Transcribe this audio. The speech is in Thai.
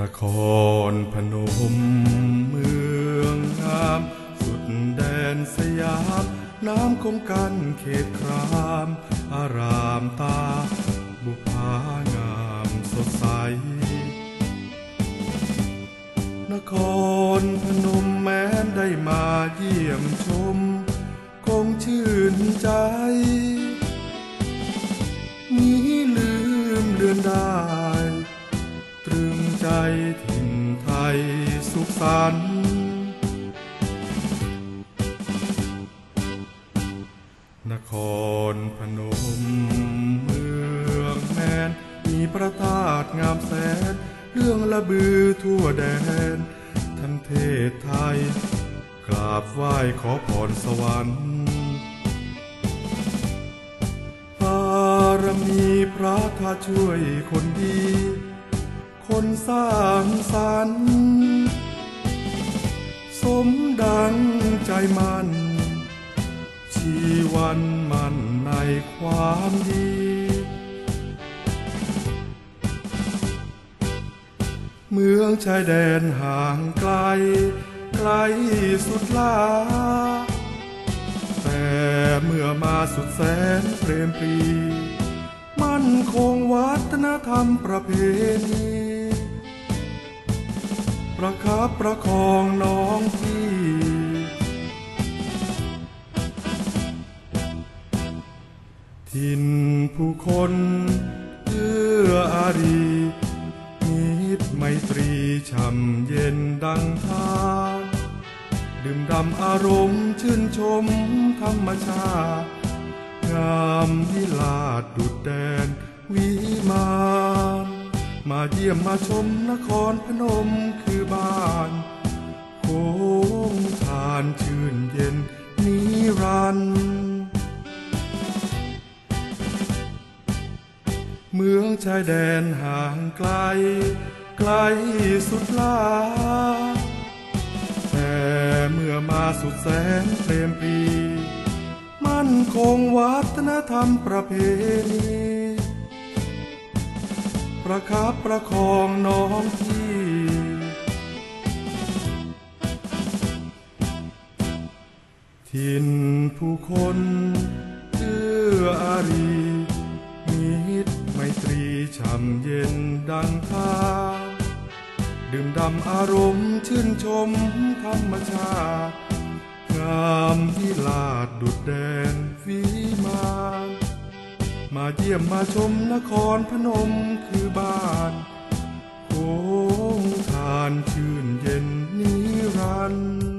นครพนมเมืองงาม สุดแดนสยาม น้ำคงกันเขตคราม อารามตา บุพางามสดใส นครพนมแม้นได้มาเยี่ยมชม คงชื่นใจ นี้ลืมเลือนได้ตรึงใจ ถิ่นไทยสุขสันต์นครพนมเมืองแมน มีพระธาตุงามแสนเรื่องละบือทั่วแดน ทั้งเทศไทย กราบไหว้ขอพรสวรรค์บารมีพระถ้าช่วยคนดี คนสร้างสรรค์สมดังใจมัน ชีวันมันในความดีเมืองชายแดนห่างไกล ไกลสุดลา แต่เมื่อมาสุดแสนเปรมปรี มั่นคงวัฒนธรรมประเพณี ประคับประคองน้องพี่ทินผู้คนเอื้ออารีมิตรไมตรีช่ำเย็นดังทานดื่มดำอารมณ์ชื่นชมธรรมชาติงามวิลาศดุดแดนวิมาน เยี่ยมมาชมนครพนมคือบ้านโค้งทานชื่นเย็นนิรันดร์เมืองชายแดนห่างไกล ไกลสุดลา แต่เมื่อมาสุดแสนเปรมปี มั่นคงวัฒนธรรมประเพณี ประคับประคองน้องพี่ทินผู้คนเอื้ออารีมิตรไมตรีช่ำเย็นดังทาดื่มดำอารมณ์ชื่นชมธรรมชาติงามวิลาศดุดแดนวิมาน เยี่ยมมาชมนครพนมคือบ้านโค้งทานชื่นเย็นนิรันดร์